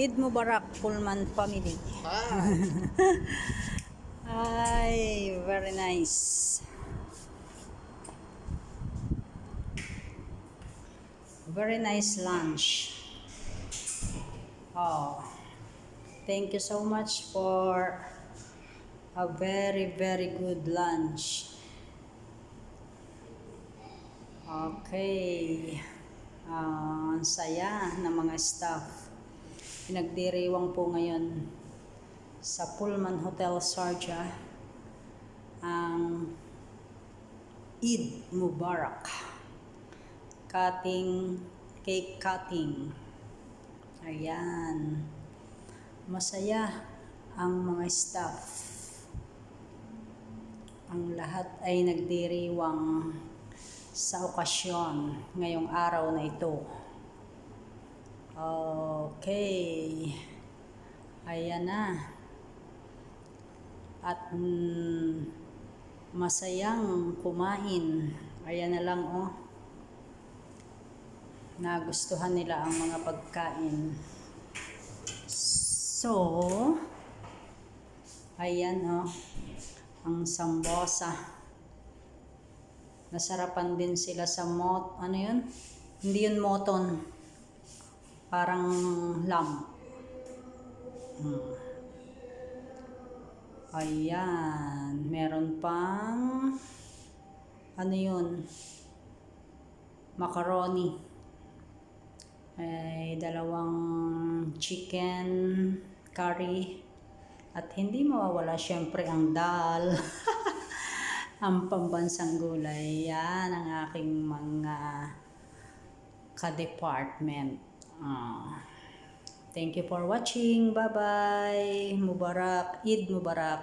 Eid Mubarak, Pullman family. Hi. Ay, very nice. Very nice lunch. Oh, thank you so much for a very, very good lunch. Okay. Ah, ang saya ng mga staff. Pinagdiriwang po ngayon sa Pullman Hotel Sharjah ang Eid Mubarak. Cutting, cake cutting. Ayan. Masaya ang mga staff. Ang lahat ay nagdiriwang sa okasyon ngayong araw na ito. Okay. Ayan na. At mm, masayang kumain. Ayan na lang oh. Nagustuhan nila ang mga pagkain. So, ayan oh. Ang sambosa. Nasarapan din sila sa mot, ano yun? Hindi yun moton. Parang lamb. Hmm. Ayan. Meron pang ano yun? Macaroni. Ay, dalawang chicken curry. At hindi mawawala syempre ang dal. ang pambansang gulay. Yan ang aking mga ka-department. Ah. Thank you for watching. Bye-bye. Mubarak. Eid Mubarak.